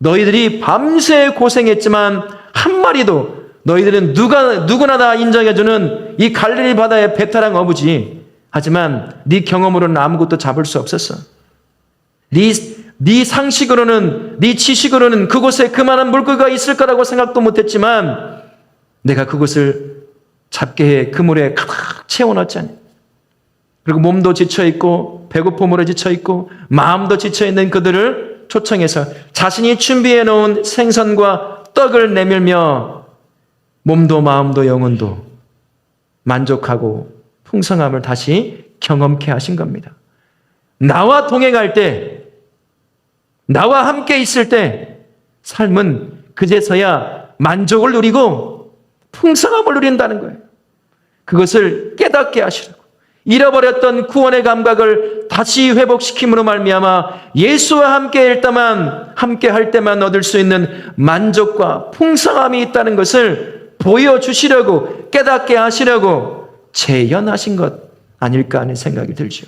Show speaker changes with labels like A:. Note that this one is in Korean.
A: 너희들이 밤새 고생했지만 한 마리도 너희들은 누가 누구나 다 인정해주는 이 갈릴리 바다의 베테랑 어부지. 하지만 네 경험으로는 아무것도 잡을 수 없었어. 네, 네 상식으로는 네 지식으로는 그곳에 그만한 물고기가 있을 거라고 생각도 못했지만 내가 그것을 잡게 해 그물에 가득 채워넣었잖니. 그리고 몸도 지쳐 있고 배고픔으로 지쳐 있고 마음도 지쳐 있는 그들을 초청해서 자신이 준비해 놓은 생선과 떡을 내밀며 몸도 마음도 영혼도 만족하고 풍성함을 다시 경험케 하신 겁니다. 나와 동행할 때, 나와 함께 있을 때, 삶은 그제서야 만족을 누리고 풍성함을 누린다는 거예요. 그것을 깨닫게 하시라고. 잃어버렸던 구원의 감각을 다시 회복시킴으로 말미암아 예수와 함께 할 때만 함께 할 때만 얻을 수 있는 만족과 풍성함이 있다는 것을 보여주시려고 깨닫게 하시려고 재현하신 것 아닐까 하는 생각이 들죠.